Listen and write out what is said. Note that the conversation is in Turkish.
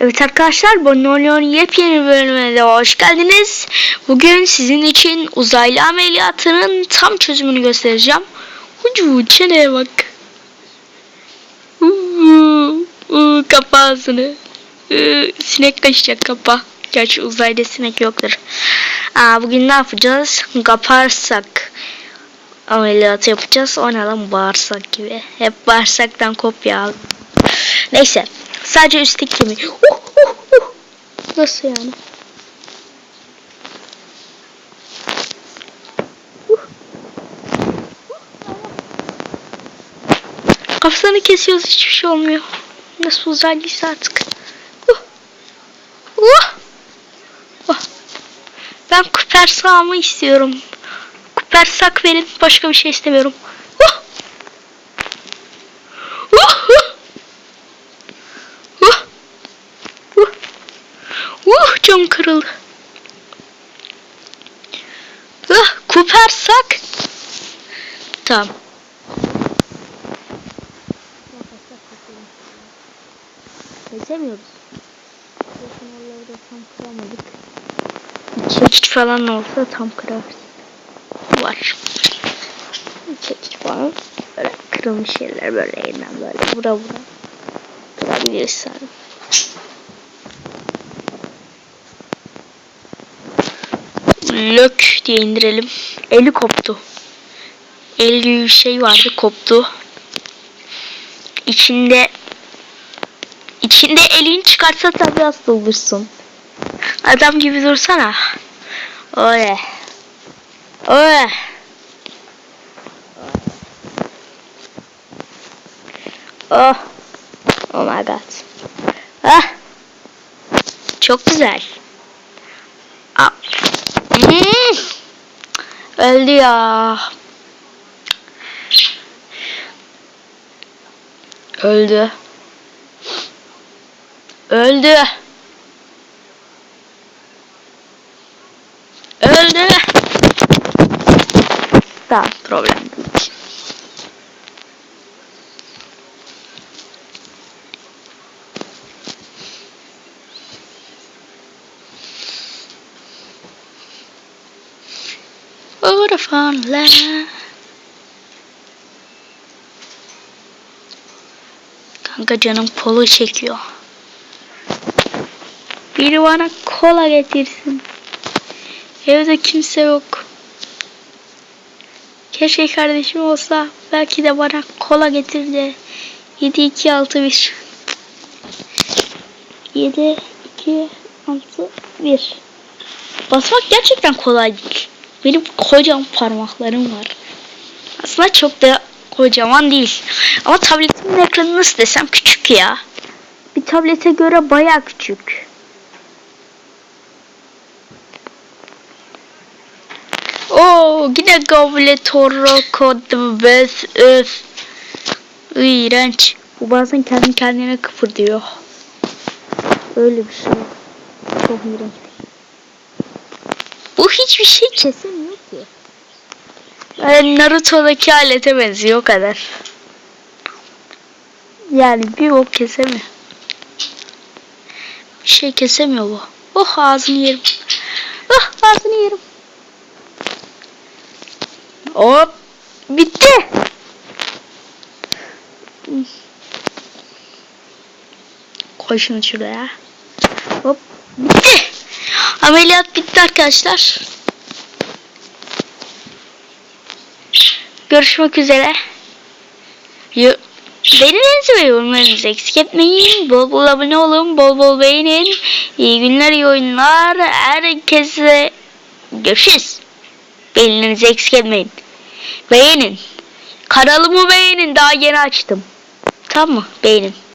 Evet arkadaşlar Bonolyon yepyeni bölümüne de hoş geldiniz. Bugün sizin için uzaylı ameliyatının tam çözümünü göstereceğim. Ucu çeneye bak. Uuu, uuu, kapa ağzını. Sinek kaçacak kapa. Gerçi uzayda sinek yoktur. Aa, bugün ne yapacağız? Kaparsak ameliyatı yapacağız. O lan bağırsak gibi. Hep bağırsaktan kopya. Neyse. Sadece üstteki kemiği. Uh, uh, uh. Nasıl yani? Uh. Kafasını kesiyoruz hiçbir şey olmuyor. Nasıl uzaylıysa artık. Uh. Uh. Uh. Ben kuper sağımı istiyorum. Kuper sak verin. Başka bir şey istemiyorum. Uh. Uh. Uh. Uh. Uh. Uh, cam kırıldı. Uh, kupersak. Tamam. Kesemiyoruz. Yakınlarda tam kıramadık. Çekiç falan olsa tam kırarız. Var. Çekiç falan. Böyle kırılmış yerler böyle elinden böyle vura vura. Kırabiliriz sanırım. Lök diye indirelim. Eli koptu. El bir şey vardı koptu. İçinde içinde elini çıkarsa tabii hasta olursun. Adam gibi dursana. Öyle. Öyle. Oh. Oh my god. Ah. Çok güzel. Aa. Öldü ya. Öldü. Öldü. Öldü. Tamam problem değil. Orafanlar. Kanka canım polo çekiyor. Biri bana kola getirsin. Evde kimse yok. Keşke kardeşim olsa belki de bana kola getirdi. 7 2 6 1. 7 2 6 1. Basmak gerçekten kolay değil. Benim kocaman parmaklarım var. Aslında çok da kocaman değil. Ama tabletimin ekranı nasıl desem küçük ya. Bir tablete göre baya küçük. Oo yine gobletoro kodu bez öf. İğrenç. Bu bazen kendi kendine kıpırdıyor. Öyle bir şey. Çok iğrenç. Bu hiçbir şey kesemiyor ki. Yani Naruto'daki alete benziyor o kadar. Yani bir ok kesemiyor. Bir şey kesemiyor bu. Oh ağzını yerim. Oh ağzını yerim. Hop. Bitti. Koy şunu şuraya. Hop. Bitti. Ameliyat bitti arkadaşlar. Görüşmek üzere. Beğenilerinizi ve yorumlarınızı eksik etmeyin. Bol bol abone olun. Bol bol beğenin. İyi günler, iyi oyunlar. Herkese görüşürüz. Beğenilerinizi eksik etmeyin. Beğenin. Kanalımı beğenin. Daha yeni açtım. Tamam mı? Beğenin.